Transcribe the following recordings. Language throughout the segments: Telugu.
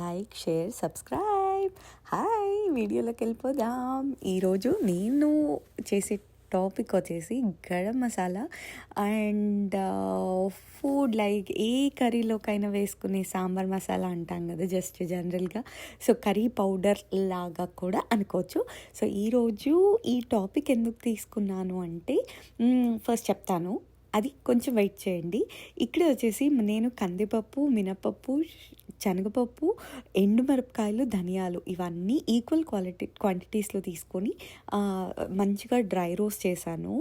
Like share subscribe. హాయ్ వీడియోలోకి వెళ్ళిపోదాం. ఈరోజు నేను చేసే టాపిక్ వచ్చేసి garam masala and food like ఏ కర్రీలోకైనా వేసుకునే సాంబార్ మసాలా అంటాం కదా జస్ట్ జనరల్గా సో కర్రీ పౌడర్ లాగా కూడా అనుకోవచ్చు. సో ఈరోజు ఈ టాపిక్ ఎందుకు తీసుకున్నాను అంటే ఫస్ట్ చెప్తాను. అది కొంచెం వెయిట్ చేయండి. ఇక్కడ వచ్చేసి నేను కందిపప్పు మినపప్పు శనగపప్పు ఎండుమిరపకాయలు ధనియాలు ఇవన్నీ ఈక్వల్ క్వాలిటీ క్వాంటిటీస్లో తీసుకొని మంచిగా డ్రై రోస్ట్ చేశాను.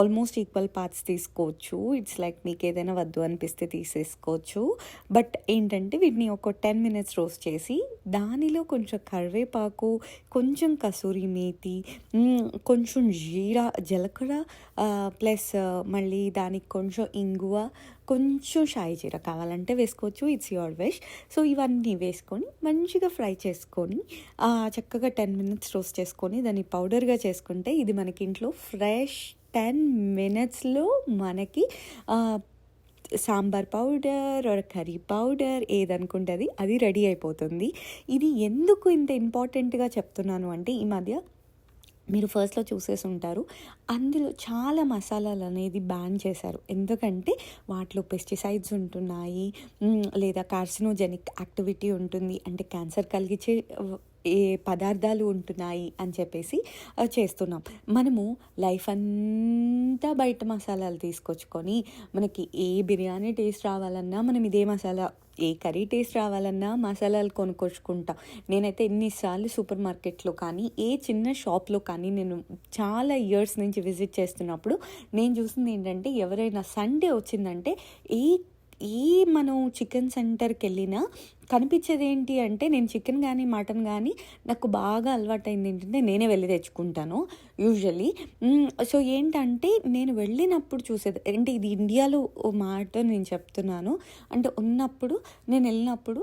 ఆల్మోస్ట్ ఈక్వల్ పార్ట్స్ తీసుకోవచ్చు. ఇట్స్ లైక్ మీకు ఏదైనా వద్దు అనిపిస్తే తీసేసుకోవచ్చు. బట్ ఏంటంటే వీటిని ఒక టెన్ మినిట్స్ రోస్ట్ చేసి దానిలో కొంచెం కరివేపాకు కొంచెం కసూరి మేతి కొంచెం జీరా జీలకర్ర ప్లస్ మళ్ళీ దానికి కొంచెం ఇంగువ కొంచెం షాయి జీర కావాలంటే వేసుకోవచ్చు. ఇట్స్ యువర్ విష్ సో ఇవన్నీ వేసుకొని మంచిగా ఫ్రై చేసుకొని చక్కగా టెన్ మినిట్స్ రోస్ట్ చేసుకొని దాన్ని పౌడర్గా చేసుకుంటే ఇది మనకి ఇంట్లో ఫ్రెష్ టెన్ మినిట్స్లో మనకి sambar powder or curry powder ఏదనుకుంటుంది అది రెడీ అయిపోతుంది. ఇది ఎందుకు ఇంత ఇంపార్టెంట్గా చెప్తున్నాను అంటే ఈ మధ్య మీరు ఫస్ట్లో చూసేసి ఉంటారు అందులో చాలా మసాలాలు అనేది బ్యాన్ చేశారు. ఎందుకంటే వాటిలో పెస్టిసైడ్స్ ఉంటున్నాయి. లేదా కార్సినోజెనిక్ యాక్టివిటీ ఉంటుంది. అంటే క్యాన్సర్ కలిగించే ఏ పదార్థాలు ఉంటున్నాయి అని చెప్పేసి చేస్తున్నాం. మనము లైఫ్ అంతా బయట మసాలాలు తీసుకొచ్చుకొని మనకి ఏ బిర్యానీ టేస్ట్ రావాలన్నా మనం ఇదే మసాలా ఏ కర్రీ టేస్ట్ రావాలన్నా మసాలాలు కొనుక్కొచ్చుకుంటా. నేనైతే ఎన్నిసార్లు సూపర్ మార్కెట్లో కానీ ఏ చిన్న షాప్లో కానీ నేను చాలా ఇయర్స్ నుంచి విజిట్ చేస్తున్నప్పుడు నేను చూసింది ఏంటంటే ఎవరైనా సండే వచ్చిందంటే ఏ ఏ మనం చికెన్ సెంటర్కి వెళ్ళినా కనిపించేది ఏంటి అంటే నేను చికెన్ కానీ మటన్ కానీ నాకు బాగా అలవాటైంది ఏంటంటే నేనే వెళ్ళి తెచ్చుకుంటాను యూజువలీ సో ఏంటంటే నేను వెళ్ళినప్పుడు చూసేది అంటే ఇది ఇండియాలో ఓ మాట నేను చెప్తున్నాను అంటే ఉన్నప్పుడు నేను వెళ్ళినప్పుడు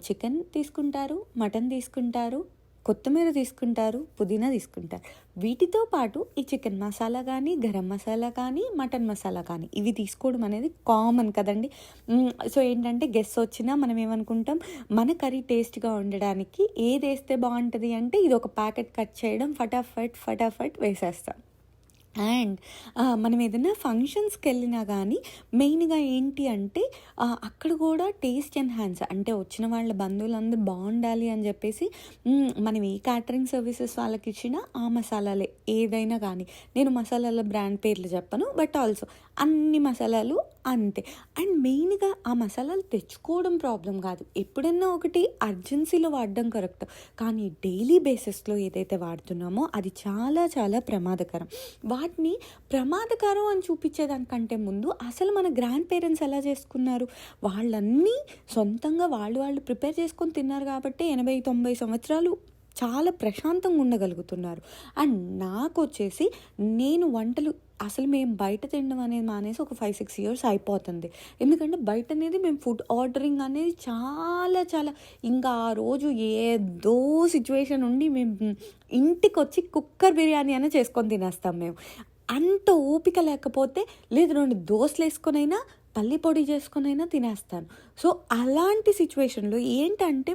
చికెన్ తీసుకుంటారు మటన్ తీసుకుంటారు కొత్తిమీర తీసుకుంటారు పుదీనా తీసుకుంటారు. వీటితో పాటు ఈ చికెన్ మసాలా కానీ గరం మసాలా కానీ మటన్ మసాలా కానీ ఇవి తీసుకోవడం అనేది కామన్ కదండి. సో ఏంటంటే గెస్ వచ్చినా మనం ఏమనుకుంటాం మన కర్రీ టేస్ట్గా ఉండడానికి ఏది వేస్తే బాగుంటుంది అంటే ఇది ఒక ప్యాకెట్ కట్ చేయడం ఫటాఫట్ ఫటాఫట్ వేసేస్తాం. అండ్ మనం ఏదైనా ఫంక్షన్స్కి వెళ్ళినా కానీ మెయిన్గా ఏంటి అంటే అక్కడ కూడా టేస్ట్ ఎన్హాన్స్ అంటే వచ్చిన వాళ్ళ బంధువులందరూ బాగుండాలి అని చెప్పేసి మనం ఏ క్యాటరింగ్ సర్వీసెస్ వాళ్ళకి ఇచ్చినా ఆ మసాలాలే. ఏదైనా కానీ నేను మసాలాల బ్రాండ్ పేర్లు చెప్పను బట్ ఆల్సో అన్ని మసాలాలు అంతే. అండ్ మెయిన్గా ఆ మసాలాలు తెచ్చుకోవడం ప్రాబ్లం కాదు. ఎప్పుడన్నా ఒకటి అర్జెన్సీలో వాడడం కరెక్ట్. కానీ డైలీ బేసిస్లో ఏదైతే వాడుతున్నామో అది చాలా చాలా ప్రమాదకరం. వాటిని ప్రమాదకరం అని చూపించేదానికంటే ముందు అసలు మన గ్రాండ్ పేరెంట్స్ ఎలా చేసుకున్నారు? వాళ్ళన్నీ సొంతంగా వాళ్ళు వాళ్ళు ప్రిపేర్ చేసుకొని తిన్నారు కాబట్టి ఎనభై తొంభై సంవత్సరాలు చాలా ప్రశాంతంగా ఉండగలుగుతున్నారు. అండ్ నాకు వచ్చేసి నేను వంటలు అసలు మేము బయట తినడం అనేది మానేసి ఒక ఫైవ్ సిక్స్ ఇయర్స్ అయిపోతుంది. ఎందుకంటే బయట అనేది మేము ఫుడ్ ఆర్డరింగ్ అనేది చాలా చాలా ఇంకా ఆ రోజు ఏదో సిచ్యువేషన్ ఉండి మేము ఇంటికి వచ్చి కుక్కర్ బిర్యానీ అయినా చేసుకొని తినేస్తాం మేము. అంత ఓపిక లేకపోతే లేదు రెండు దోశలు వేసుకొనైనా పల్లి పొడి చేసుకొనైనా తినేస్తాను. సో అలాంటి సిచ్యువేషన్లో ఏంటంటే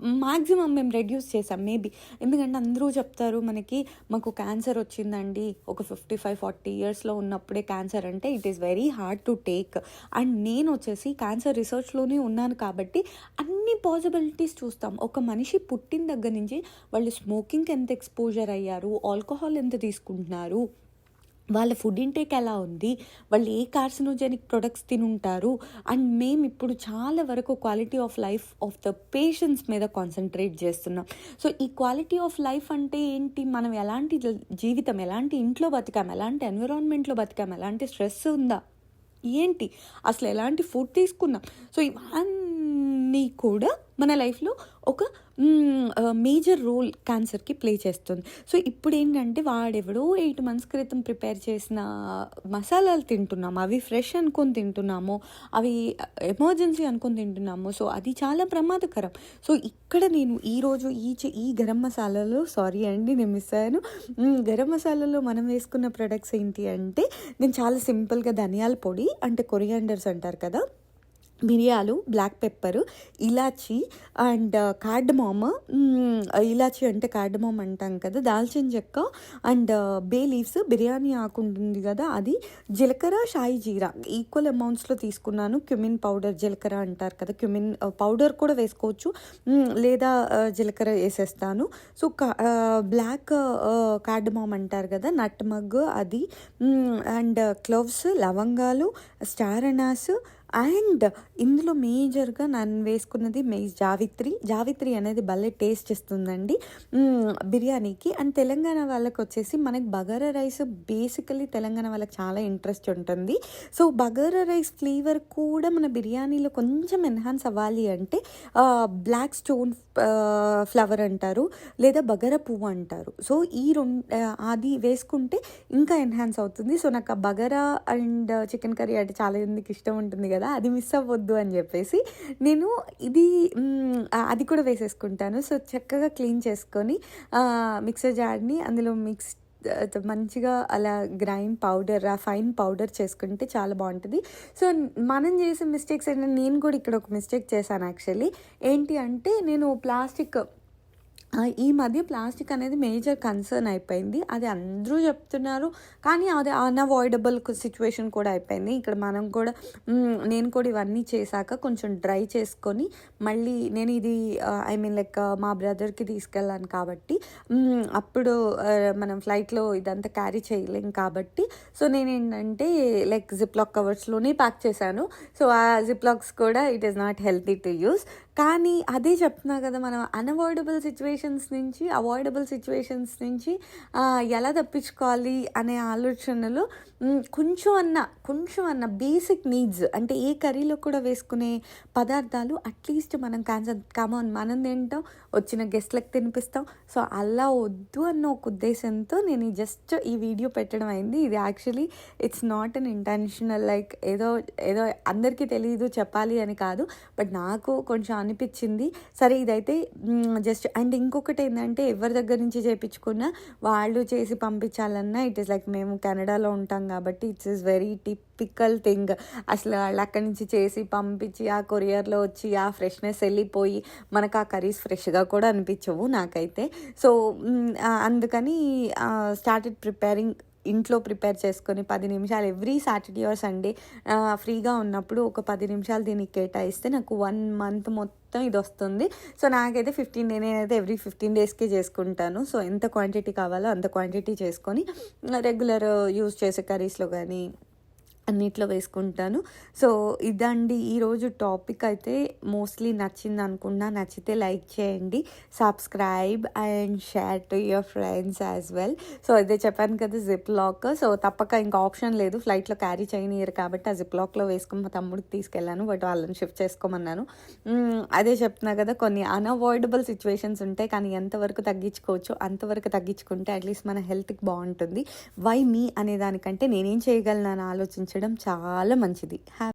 మాక్సిమం మేము రెడ్యూస్ చేసాం మేబీ. ఎందుకంటే అందరూ చెప్తారు మనకి మాకు క్యాన్సర్ వచ్చిందండి ఒక ఫిఫ్టీ ఫైవ్ ఫార్టీ ఇయర్స్లో ఉన్నప్పుడే క్యాన్సర్ అంటే it is very hard to take. And నేను వచ్చేసి క్యాన్సర్ రీసెర్చ్లోనే ఉన్నాను కాబట్టి అన్ని పాసిబిలిటీస్ చూస్తాం. ఒక మనిషి పుట్టిన దగ్గర నుంచి వాళ్ళు స్మోకింగ్కి ఎంత ఎక్స్పోజర్ అయ్యారు ఆల్కహాల్ ఎంత తీసుకుంటున్నారు వాళ్ళ ఫుడ్ ఇంటేక్ ఎలా ఉంది వాళ్ళు ఏ కార్సినోజెనిక్ ప్రొడక్ట్స్ తినుంటారు అండ్ మేము ఇప్పుడు చాలా వరకు quality of life of the patients మీద కాన్సన్ట్రేట్ చేస్తున్నాం. సో ఈ క్వాలిటీ ఆఫ్ లైఫ్ అంటే ఏంటి? మనం ఎలాంటి జీవితం ఎలాంటి ఇంట్లో బతికాం ఎలాంటి ఎన్విరాన్మెంట్లో బతికాం ఎలాంటి స్ట్రెస్ ఉందా? ఏంటి? అసలు ఎలాంటి ఫుడ్ తీసుకున్నాం? సో ఇవన్నీ కూడా మన లైఫ్లో ఒక మేజర్ రోల్ క్యాన్సర్కి ప్లే చేస్తుంది. సో ఇప్పుడు ఏంటంటే వాడెవడో ఎయిట్ మంత్స్ క్రితం ప్రిపేర్ చేసిన మసాలాలు తింటున్నాము. అవి ఫ్రెష్ అనుకొని తింటున్నాము. అవి ఎమర్జెన్సీ అనుకొని తింటున్నాము. సో అది చాలా ప్రమాదకరం. సో ఇక్కడ నేను ఈరోజు ఈ ఈ గరం మసాలాలో సారీ అండి నేను మిస్ అయ్యాను. గరం మసాలాలో మనం వేసుకున్న ప్రొడక్ట్స్ ఏంటి అంటే నేను చాలా సింపుల్గా ధనియాల పొడి అంటే కొరియాండర్స్ అంటారు కదా మిరియాలు బ్లాక్ పెప్పర్ ఇలాచి అండ్ uh, కార్డమామ్. Uh, ఇలాచి అంటే కార్డమామ్ అంటాం కదా దాల్చిన చెక్క and uh, bay leaves biryani ఆకు ఉంటుంది కదా అది జీలకర్ర షాయి జీరా. ఈక్వల్ అమౌంట్స్లో తీసుకున్నాను క్యుమిన్ పౌడర్ జీలకర్ర అంటారు కదా క్యుమిన్ పౌడర్ కూడా వేసుకోవచ్చు. లేదా జీలకర్ర వేసేస్తాను. సో బ్లాక్ కార్డమామ్ అంటారు కదా నట్ మగ్ అది అండ్ క్లవ్స్ లవంగాలు స్టార్ అనాస్ అండ్ ఇందులో మేజర్గా నేను వేసుకున్నది మెయిస్ జావిత్రి. జావిత్రి అనేది భలే టేస్ట్ ఇస్తుందండి బిర్యానీకి. అండ్ తెలంగాణ వాళ్ళకి వచ్చేసి మనకి బగారా రైస్ బేసికలీ తెలంగాణ వాళ్ళకి చాలా ఇంట్రెస్ట్ ఉంటుంది. సో బగారా రైస్ ఫ్లేవర్ కూడా మన బిర్యానీలో కొంచెం ఎన్హాన్స్ అవ్వాలి అంటే బ్లాక్ స్టోన్ ఫ్లవర్ అంటారు లేదా బగారా పువ్వు అంటారు. సో ఈ రెండు అది వేసుకుంటే ఇంకా ఎన్హాన్స్ అవుతుంది. సో నాకు ఆ బగారా అండ్ చికెన్ కర్రీ అంటే చాలా మందికి ఇష్టం ఉంటుంది కదా అది మిస్ అవ్వద్దు అని చెప్పేసి నేను ఇది అది కూడా వేసేసుకుంటాను. సో చక్కగా క్లీన్ చేసుకొని మిక్సర్ జార్ని అందులో మిక్స్ మంచిగా అలా గ్రైండ్ పౌడర్ ఆ ఫైన్ పౌడర్ చేసుకుంటే చాలా బాగుంటుంది. సో మనం చేసే మిస్టేక్స్ ఏంటంటే నేను కూడా ఇక్కడ ఒక మిస్టేక్ చేశాను యాక్చువల్లీ. ఏంటి అంటే నేను ప్లాస్టిక్ ఈ మధ్య ప్లాస్టిక్ అనేది మేజర్ కన్సర్న్ అయిపోయింది. అది అందరూ చెప్తున్నారు. కానీ అది అన్అవాయిడబుల్ సిచ్యువేషన్ కూడా అయిపోయింది. ఇక్కడ మనం కూడా నేను కూడా ఇవన్నీ చేశాక కొంచెం డ్రై చేసుకొని మళ్ళీ నేను ఇది ఐ మీన్ లైక్ మా బ్రదర్కి తీసుకెళ్ళాను కాబట్టి అప్పుడు మనం ఫ్లైట్లో ఇదంతా క్యారీ చేయలేం కాబట్టి సో నేను ఏంటంటే లైక్ జిప్ లాక్ కవర్స్లోనే ప్యాక్ చేశాను. సో ఆ జిప్ లాక్స్ కూడా it is not healthy to use కానీ అదే చెప్తున్నా కదా మనం అన్అవాయిడబుల్ సిచ్యువేషన్స్ నుంచి అవాయిడబుల్ సిచ్యువేషన్స్ నుంచి ఎలా తప్పించుకోవాలి అనే ఆలోచనలు కొంచెం అన్న కొంచెం అన్న బేసిక్ నీడ్స్ అంటే ఏ కర్రీలో కూడా వేసుకునే పదార్థాలు అట్లీస్ట్ మనం క్యాన్సర్ కామన్ మనం తింటాం వచ్చిన గెస్ట్లకు తినిపిస్తాం. సో అలా వద్దు అన్న ఒక ఉద్దేశంతో నేను జస్ట్ ఈ వీడియో పెట్టడం అయింది. ఇది actually it's not unintentional like ఏదో ఏదో అందరికీ తెలియదు చెప్పాలి అని కాదు బట్ నాకు కొంచెం అనిపించింది. సరే ఇదైతే జస్ట్ అండ్ ఇంకొకటి ఏంటంటే ఎవరి దగ్గర నుంచి చేయించుకున్నా వాళ్ళు చేసి పంపించాలన్నా ఇట్ ఈస్ లైక్ మేము కెనడాలో ఉంటాం కాబట్టి it's is very typical thing అసలు వాళ్ళు అక్కడి నుంచి చేసి పంపించి ఆ కొరియర్లో వచ్చి ఆ ఫ్రెష్నెస్ వెళ్ళిపోయి మనకు ఆ కర్రీస్ ఫ్రెష్గా కూడా అనిపించవు నాకైతే. సో అందుకని స్టార్టెడ్ ప్రిపేరింగ్ ఇంట్లో ప్రిపేర్ చేసుకొని పది నిమిషాలు ఎవ్రీ సాటర్డే ఆర్ సండే ఫ్రీగా ఉన్నప్పుడు ఒక పది నిమిషాలు దీనికి కేటాయిస్తే నాకు వన్ మంత్ మొత్తం ఇది వస్తుంది. సో నాకైతే ఫిఫ్టీన్ డే నేనైతే ఎవ్రీ ఫిఫ్టీన్ డేస్కే చేసుకుంటాను. సో ఎంత క్వాంటిటీ కావాలో అంత క్వాంటిటీ చేసుకొని రెగ్యులర్ యూస్ చేసే కర్రీస్లో కానీ అన్నిట్లో వేసుకుంటాను. సో ఇదండి. ఈరోజు టాపిక్ అయితే మోస్ట్లీ నచ్చింది అనుకున్నా. నచ్చితే లైక్ చేయండి subscribe and share to your friends as well. So ఇదే చెప్పాను కదా జిప్ లాక్ సో తప్పక ఇంకా ఆప్షన్ లేదు. ఫ్లైట్లో క్యారీ చేయనియరు కాబట్టి ఆ జిప్ లాక్లో వేసుకుని మా తమ్ముడికి తీసుకెళ్ళాను. బట్ వాళ్ళని షిఫ్ట్ చేసుకోమన్నాను. అదే చెప్తున్నా కదా కొన్ని అన్అవాయిడబుల్ సిచ్యువేషన్స్ ఉంటాయి. కానీ ఎంతవరకు తగ్గించుకోవచ్చు అంతవరకు తగ్గించుకుంటే అట్లీస్ట్ మన హెల్త్కి బాగుంటుంది. వై మీ అనే దానికంటే నేనేం చేయగలను అని ఆలోచించడం చాలా మంచిది. హ్యాపీ